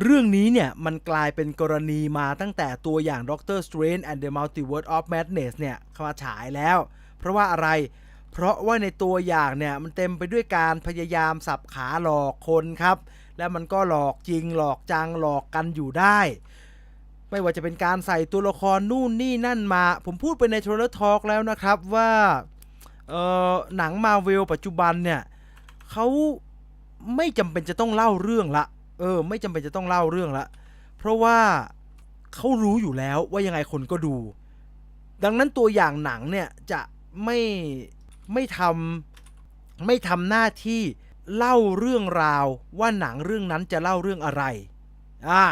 เรื่องนี้เนี่ยมันกลายเป็นกรณีมาตั้งแต่ตัวอย่าง Doctor Strange and the Multiverse of Madness เนี่ยเข้ามาฉายแล้ว เพราะว่าอะไร เพราะว่าในตัวอย่างเนี่ยมันเต็มไปด้วยการพยายามสับขาหลอกคนครับ แล้วมันก็หลอกจริงหลอกจังหลอกกันอยู่ได้ ไม่ว่าจะเป็นการใส่ตัวละครนู่นนี่นั่นมา ผมพูดไปใน Trailer Talk แล้วนะครับว่าเออหนังมาเวลปัจจุบันเนี่ยเขาไม่จำเป็นจะต้องเล่าเรื่องละ เออ ไม่จำเป็นจะต้องเล่าเรื่องละ เพราะว่าเขารู้อยู่แล้วว่ายังไงคนก็ดู ดังนั้นตัวอย่างหนังเนี่ยจะไม่ไม่ทำไม่ทำหน้าที่เล่าเรื่องราวว่าหนังเรื่องนั้นจะเล่าเรื่องอะไร อ่า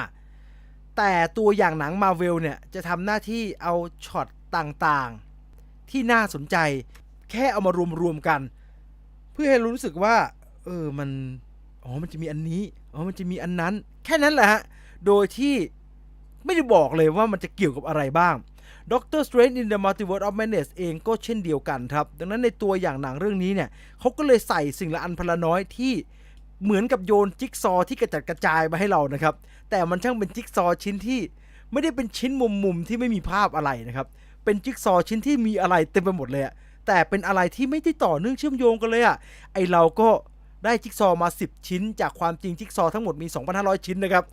แต่ตัวอย่างหนังมาเวลเนี่ยจะทำหน้าที่เอาช็อตต่างๆ ที่น่าสนใจ แค่เอามารวมๆกัน เพื่อให้รู้สึกว่า เออ มัน อ๋อ มันจะมีอันนี้ อ๋อมันจะมีอันนั้น แค่นั้นแหละฮะ โดยที่ไม่ได้บอกเลยว่ามันจะเกี่ยวกับอะไรบ้าง Doctor Strange in the Multiverse of Madness เองก็เช่นเดียวกันครับ ดังนั้นในตัวอย่างหนังเรื่องนี้เนี่ยเขาก็เลยใส่สิ่งละอันพละน้อยที่เหมือนกับโยนจิ๊กซอที่กระจัดกระจายมาให้เรานะครับ แต่มันช่างเป็นจิ๊กซอชิ้นที่ไม่ได้เป็นชิ้นมุมๆที่ไม่มีภาพอะไรนะครับ เป็นจิ๊กซอชิ้นที่มีอะไรเต็มไปหมดเลยแต่เป็นอะไรที่ไม่ได้ต่อเนื่องเชื่อมโยงกันเลยอะไอเราก็ ได้จิ๊กซอมา 10 ชิ้น จากความจริงจิ๊กซอทั้งหมดมี 2,500 ชิ้นนะครับ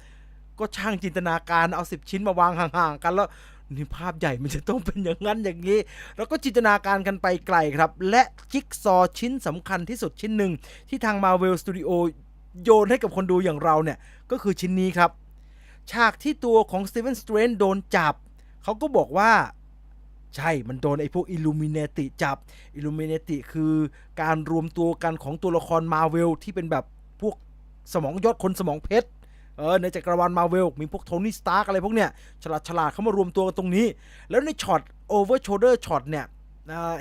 ก็ช่างจินตนาการเอา 10 ชิ้นมาวางห่างๆ กันแล้วนี่ภาพใหญ่มันจะต้องเป็นอย่างนั้นอย่างนี้ แล้วก็จินตนาการกันไปไกลครับ และจิ๊กซอชิ้นสำคัญที่สุดชิ้นหนึ่ง ที่ทาง Marvel Studio โยนให้กับคนดูอย่างเราเนี่ย ก็คือชิ้นนี้ครับ ฉากที่ตัวของ Steven Strange โดนจับ เขาก็บอกว่า ใช่ มันโดนไอ้พวก Illuminati จับ Illuminati คือการรวมตัวกันของตัวละคร Marvel ที่เป็นแบบพวกสมองยอดคนสมองเพชร เออ ในจักรวาลมาเวลมีพวกโทนี่สตาร์กอะไรพวกเนี้ย ฉลาดฉลาดเข้ามารวมตัวกันตรงนี้ แล้วในช็อตโอเวอร์โชเดอร์ช็อตเนี่ย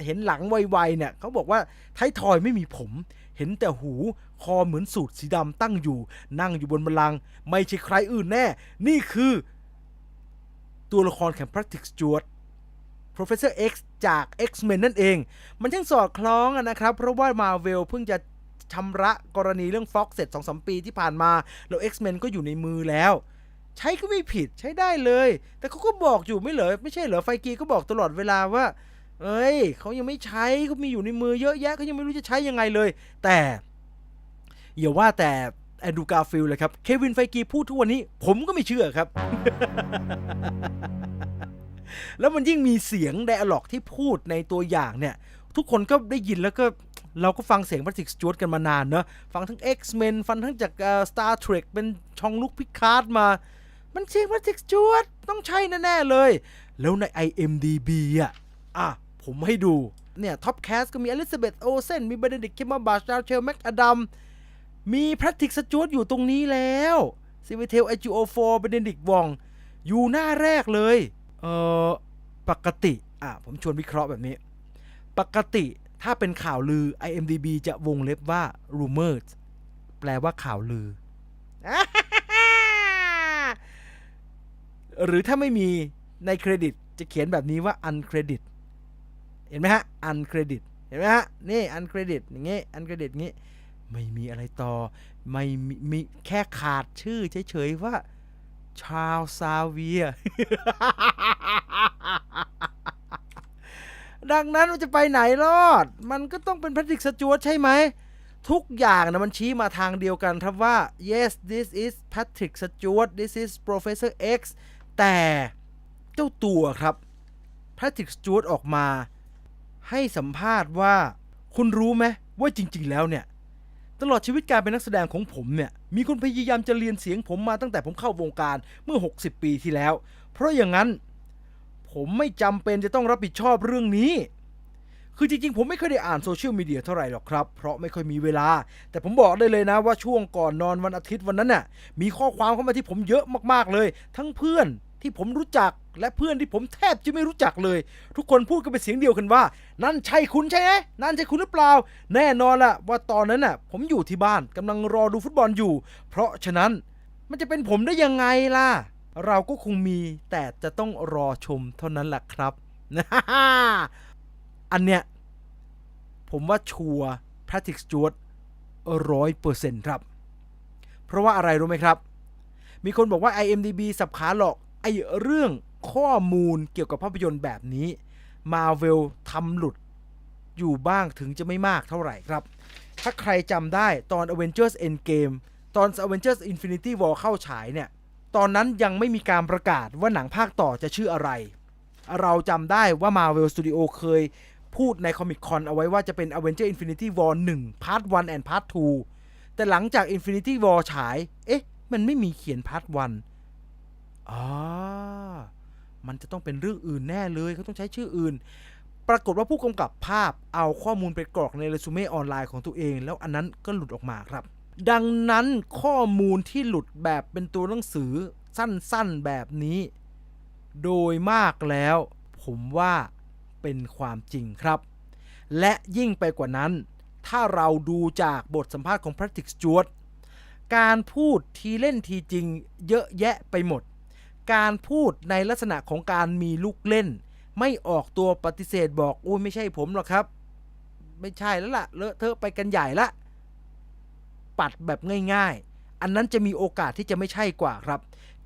เห็นหลังไวๆเนี่ยเขาบอกว่าไททอยไม่มีผม เห็นแต่หูคอเหมือนสูตรสีดำตั้งอยู่ นั่งอยู่บนบัลลังก์ไม่ใช่ใครอื่นแน่ นี่คือ ตัวละครแข่ง Patrick Stewart Professor X จาก X-Men นั่นเอง มันช่างสอดคล้องนะครับ เพราะว่า Marvel เพิ่งจะชำระกรณีเรื่อง Fox เสร็จ 2-3 ปีที่ผ่านมา แล้ว X-Men ก็อยู่ในมือแล้ว ใช้ก็ไม่ผิดใช้ได้เลย แต่เขาก็บอกอยู่ไม่เหรอไม่ใช่เหรอไฟกีก็บอกตลอดเวลาว่า เอ้ยเขายังไม่ใช้เขามีอยู่ในมือเยอะแยะเขายังไม่รู้จะใช้ยังไงเลย แต่อย่าว่าแต่แอนดูการ์ฟิลเลยครับ เควินไฟกีพูดทุกวันนี้ ผมก็ไม่เชื่อครับ แล้วมันยิ่งมีเสียงไดอะล็อกที่พูดในตัวอย่างเนี่ย ทุกคนก็ได้ยินแล้วก็เราก็ฟังเสียง p พ t ริกสจวตกันมานานเนอะฟังทั้ง X-Men ฟังทั้งจากเอ่อ Star Trek เป็นช่องลุกพิคาร์ดมา มันเสียง p พ t ริกสจวตต้องใช่แน่ๆเลย แล้วใน IMDB อะอะ ผมให้ดูเนี่ยท็อปแคสก็มีอลิซาเบธโอเซนมีเบเนดิกคิมมาบาชดาวเชลแม็กอดัมมีแพทริกสจวตอยู่ตรงนี้แล้วซิเวเทลไอจิโอโฟเบเนดิกวอง อยู่หน้าแรกเลย ออปกติอะผมชวนวิเคราะห์แบบนี้ ปกติถ้าเป็นข่าวลือ IMDB จะวงเล็บว่า rumors แปลว่าข่าวลือ หรือถ้าไม่มีในเครดิตจะเขียนแบบนี้ว่า uncredit เห็นไหมฮะ uncredit เห็นไหมฮะ นี่ uncredit อย่างงี้ uncredit อย่างงี้ ไม่มีอะไรต่อ ไม่มีมีแค่ขาดชื่อเฉยๆว่า ชาวซาเวีย ดังนั้นมันจะไปไหนรอด มันก็ต้องเป็นแพทริกสจวตใช่ไหม ทุกอย่างนะมันชี้มาทางเดียวกันครับว่า yes this is Patrick Stewart this is Professor X แต่เจ้าตัวครับ Patrick Stewart ออกมา ให้สัมภาษณ์ว่า คุณรู้ไหมว่าจริง ๆ แล้วเนี่ย ตลอดชีวิตการเป็นนักแสดงของผมเนี่ย มีคนพยายามจะเรียนเสียงผมมาตั้งแต่ผมเข้าวงการเมื่อ 60 ปีที่แล้ว เพราะอย่างนั้น ผมไม่จำเป็นจะต้องรับผิดชอบเรื่องนี้ คือจริงๆ ผมไม่เคยได้อ่านโซเชียลมีเดียเท่าไหร่หรอกครับ เพราะไม่ค่อยมีเวลา แต่ผมบอกได้เลยนะว่าช่วงก่อนนอนวันอาทิตย์วันนั้นน่ะ มีข้อความเข้ามาที่ผมเยอะมากๆเลย ทั้งเพื่อนที่ผมรู้จัก และเพื่อนที่ผมแทบจะไม่รู้จักเลย ทุกคนพูดกันเป็นเสียงเดียวกันว่า นั่นใช่คุณใช่ไหมนั่นใช่คุณหรือเปล่า แน่นอนละว่าตอนนั้นน่ะ ผมอยู่ที่บ้านกำลังรอดูฟุตบอลอยู่ เพราะฉะนั้นมันจะเป็นผมได้ยังไงล่ะ เราก็คงมีแต่จะต้องรอชมเท่านั้นแหละครับนะอันเนี้ยผมว่าชัวร์แพทริกสจวตร้อยเปอร์เซ็นต์ครับ เพราะว่าอะไรรู้ไหมครับ มีคนบอกว่า IMDB สับขาหลอกไอเรื่อง ข้อมูลเกี่ยวกับภาพยนตร์แบบนี้ Marvel ทำหลุดอยู่บ้างถึงจะไม่มากเท่าไหร่ครับ ถ้าใครจำได้ตอน Avengers Endgame ตอน Avengers Infinity War เข้าฉายเนี่ย ตอนนั้นยังไม่มีการประกาศว่าหนังภาคต่อจะชื่ออะไร เราจำได้ว่า Marvel Studio เคยพูดใน Comic Con เอาไว้ว่าจะเป็น Avengers Infinity War 1 Part 1 and Part 2 แต่หลังจาก Infinity War ฉาย เอ๊ะ มันไม่มีเขียน Part 1อ๋อ มันจะต้องเป็นเรื่องอื่นแน่เลยเขาต้องใช้ชื่ออื่น ปรากฏว่าผู้กำกับภาพเอาข้อมูลไปกรอกในเรซูเม่ออนไลน์ของตัวเอง แล้วอันนั้นก็หลุดออกมาครับ ดังนั้นข้อมูลที่หลุดแบบเป็นตัวหนังสือสั้นๆแบบนี้ โดยมากแล้ว ผมว่าเป็นความจริงครับ และยิ่งไปกว่านั้น ถ้าเราดูจากบทสัมภาษณ์ของ Patrick Stewart การพูดทีเล่นทีจริงเยอะแยะไปหมด การพูดในลักษณะของการมีลูกเล่น ไม่ออกตัวปฏิเสธบอกโอ้ยไม่ใช่ผมหรอกครับ ไม่ใช่แล้วล่ะเลอะเทอะไปกันใหญ่ละ ปัดแบบง่าย ๆ อันนั้นจะมีโอกาสที่จะไม่ใช่กว่าครับ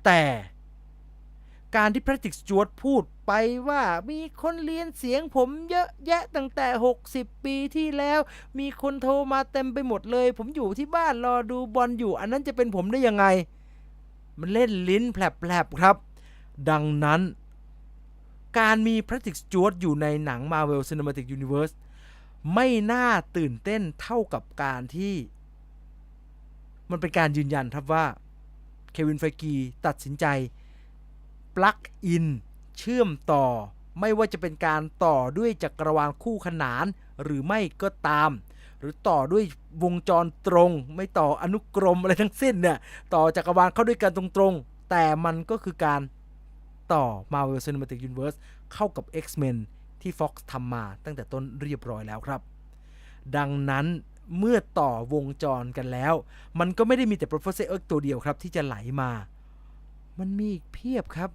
แต่การที่ Patrick Stewart พูดไปว่ามีคนเรียนเสียงผมเยอะแยะตั้งแต่ 60 ปีที่แล้ว มีคนโทรมาเต็มไปหมดเลย ผมอยู่ที่บ้านรอดูบอลอยู่ อันนั้นจะเป็นผมได้ยังไง มันเล่นลิ้นแผลบๆครับ ดังนั้น การมี Patrick Stewart อยู่ในหนัง Marvel Cinematic Universe ไม่น่าตื่นเต้นเท่ากับการที่ มันเป็นการยืนยันครับว่าเควินไฟกีตัดสินใจ ปลั๊กอิน เชื่อมต่อ ไม่ว่าจะเป็นการต่อด้วยจักรวาลคู่ขนานหรือไม่ก็ตาม หรือต่อด้วยวงจรตรง ไม่ต่ออนุกรมอะไรทั้งสิ้นเนี่ยต่อจักรวาลเข้าด้วยกันตรงๆ แต่มันก็คือการต่อ Marvel Cinematic Universe เข้ากับ X-Men ที่ Fox ทำมาตั้งแต่ต้นเรียบร้อยแล้วครับ ดังนั้นเมื่อต่อวงจรกันแล้ว มันก็ไม่ได้มีแต่ Professor X ตัวเดียวครับ ที่จะไหลมา มันมีอีกเพียบครับ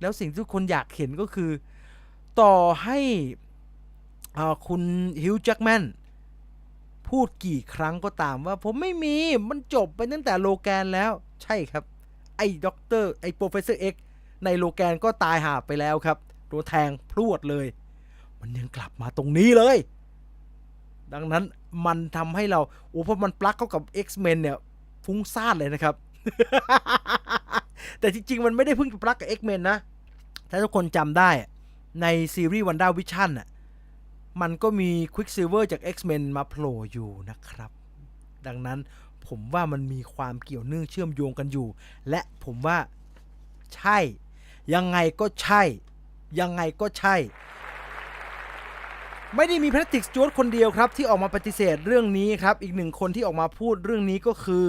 แล้วสิ่งที่ทุกคนอยากเห็นก็คือ ต่อให้อ่าคุณฮิวจ์แจ็กแมน พูดกี่ครั้งก็ตามว่าผมไม่มีมันจบไปตั้งแต่โลแกนแล้ว ใช่ครับ ไอ้ด็อกเตอร์ไอ้โปรเฟสเซอร์เอ็กในโลแกนก็ตายหาไปแล้วครับโดนแทงพรวดเลย มันยังกลับมาตรงนี้เลย ดังนั้นมันทำให้เรา โอ้พอมันปลั๊กเข้ากับ X-Men เนี่ยฟุ้งซ่านเลยนะครับ แต่จริง ๆ มันไม่ได้เพิ่งปลั๊กกับ X-Men นะ ถ้าทุกคนจำได้ในซีรีส์วันด้าวิชั่นอะ มันก็มี Quicksilver จาก X-Men มาโผล่อยู่นะครับ ดังนั้นผมว่ามันมีความเกี่ยวเนื่องเชื่อมโยงกันอยู่ และผมว่าใช่ ยังไงก็ใช่ ยังไงก็ใช่ ไม่ได้มีแพทริกสจวตคนเดียวครับ ที่ออกมาปฏิเสธเรื่องนี้ครับ อีกหนึ่งคนที่ออกมาพูดเรื่องนี้ก็คือ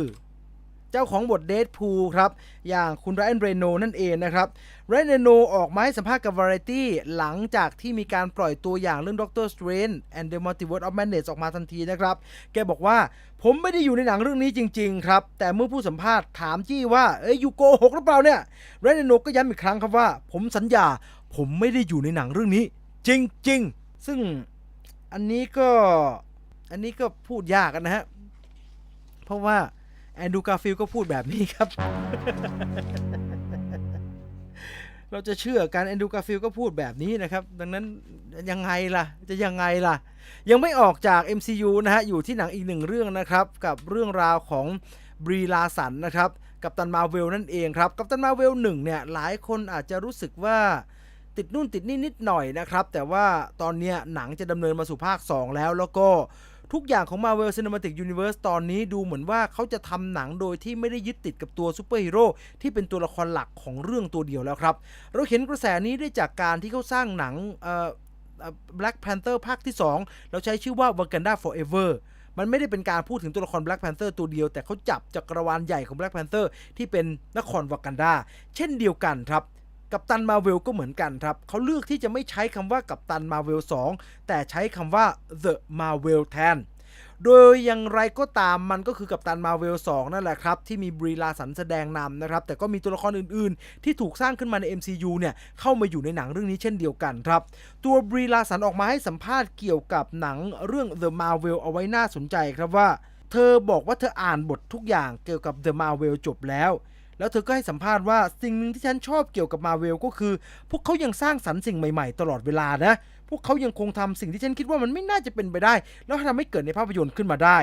เจ้าของบทเดดพูครับ อย่างคุณไรอันเรโนนั่นเองนะครับไรอันเรโนออกมาให้สัมภาษณ์กับ Variety หลังจากที่มีการปล่อยตัวอย่างเรื่อง Doctor Strange and the Multiverse of Madness ออกมาทันทีนะครับ แกบอกว่าผมไม่ได้อยู่ในหนังเรื่องนี้จริง ๆ ครับ แต่เมื่อผู้สัมภาษณ์ถามจี้ว่า เอ้ยยูโกหกหรือเปล่าเนี่ยไรอันเรโนก็ย้ำอีกครั้งครับว่า ผมสัญญา ผมไม่ได้อยู่ในหนังเรื่องนี้ จริง ๆ ซึ่งอันนี้ก็อันนี้ก็พูดยากนะฮะ เพราะว่า แอนดูการ์ฟิลก็พูดแบบนี้ครับ เราจะเชื่อการแอนดูการ์ฟิลก็พูดแบบนี้นะครับ ดังนั้นยังไงล่ะ จะยังไงล่ะ ยังไม่ออกจาก MCU นะฮะ อยู่ที่หนังอีกหนึ่งเรื่องนะครับ กับเรื่องราวของบรีลาสันนะครับ กับตันมาเวลนั่นเองครับ กับตันมาเวลหนึ่งเนี่ย หลายคนอาจจะรู้สึกว่าติดนู่นติดนี่นิดหน่อยนะครับ แต่ว่าตอนนี้หนังจะดำเนินมาสู่ภาค 2 แล้วแล้วก็ ทุกอย่างของ Marvel Cinematic Universe ตอนนี้ดูเหมือนว่าเขาจะทำหนังโดยที่ไม่ได้ยึดติดกับตัวซูเปอร์ฮีโร่ที่เป็นตัวละครหลักของเรื่องตัวเดียวแล้วครับ เราเห็นกระแสนี้ได้จากการที่เขาสร้างหนังเอ่อ Black Panther ภาคที่ 2 เราใช้ชื่อว่า Wakanda Forever มันไม่ได้เป็นการพูดถึงตัวละคร Black Panther ตัวเดียว แต่เขาจับจักรวาลใหญ่ของ Black Panther ที่เป็นนครวากันดาเช่นเดียวกันครับ กัปตันมาเวลก็เหมือนกันครับ เขาเลือกที่จะไม่ใช้คำว่ากัปตันมาเวล2แต่ใช้คำว่า The Marvel แทนโดยอย่างไรก็ตามมันก็คือกัปตันมาเวล2นั่นแหละครับ ที่มีบรีลาสันแสดงนำนะครับ แต่ก็มีตัวละครอื่นๆ ที่ถูกสร้างขึ้นมาใน MCU เนี่ย เข้ามาอยู่ในหนังเรื่องนี้เช่นเดียวกันครับ ตัวบรีลาสันออกมาให้สัมภาษณ์เกี่ยวกับหนังเรื่อง The Marvel เอาไว้น่าสนใจครับว่า เธอบอกว่าเธออ่านบททุกอย่างเกี่ยวกับ The Marvel จบแล้ว แล้วเธอก็ให้สัมภาษณ์ว่าสิ่งหนึ่งที่ฉันชอบเกี่ยวกับมาเวลก็คือ พวกเขายังสร้างสรรค์สิ่งใหม่ๆ ตลอดเวลานะ พวกเขายังคงทำสิ่งที่ฉันคิดว่ามันไม่น่าจะเป็นไปได้ แล้วทำให้เกิดในภาพยนตร์ขึ้นมาได้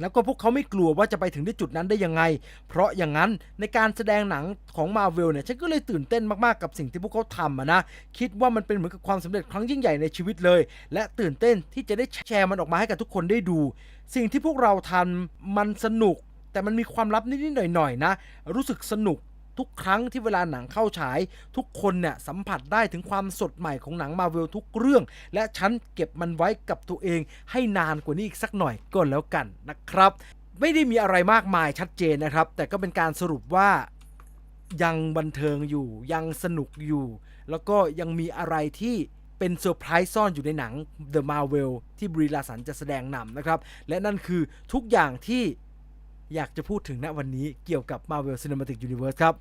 แล้วก็พวกเขาไม่กลัวว่าจะไปถึงที่จุดนั้นได้ยังไง เพราะอย่างนั้นในการแสดงหนังของมาเวลเนี่ยฉันก็เลยตื่นเต้นมากๆกับสิ่งที่พวกเขาทำนะคิดว่ามันเป็นเหมือนกับความสำเร็จครั้งยิ่งใหญ่ในชีวิตเลย และตื่นเต้นที่จะได้แชร์มันออกมาให้กับทุกคนได้ดู สิ่งที่พวกเราทำมันสนุก แต่มันมีความลับนิดๆหน่อยๆนะ รู้สึกสนุกทุกครั้งที่เวลาหนังเข้าฉาย ทุกคนเนี่ยสัมผัสได้ถึงความสดใหม่ของหนังมาเวลทุกเรื่อง และฉันเก็บมันไว้กับตัวเอง ให้นานกว่านี้อีกสักหน่อยก็แล้วกันนะครับ ไม่ได้มีอะไรมากมายชัดเจนนะครับ แต่ก็เป็นการสรุปว่ายังบันเทิงอยู่ ยังสนุกอยู่ แล้วก็ยังมีอะไรที่เป็นเซอร์ไพรส์ซ่อนอยู่ในหนัง The Marvel ที่บรีลาสันจะแสดงนำนะครับ และนั่นคือทุกอย่างที่ อยากจะพูดถึงณวันนี้เกี่ยวกับ Marvel Cinematic Universe ครับ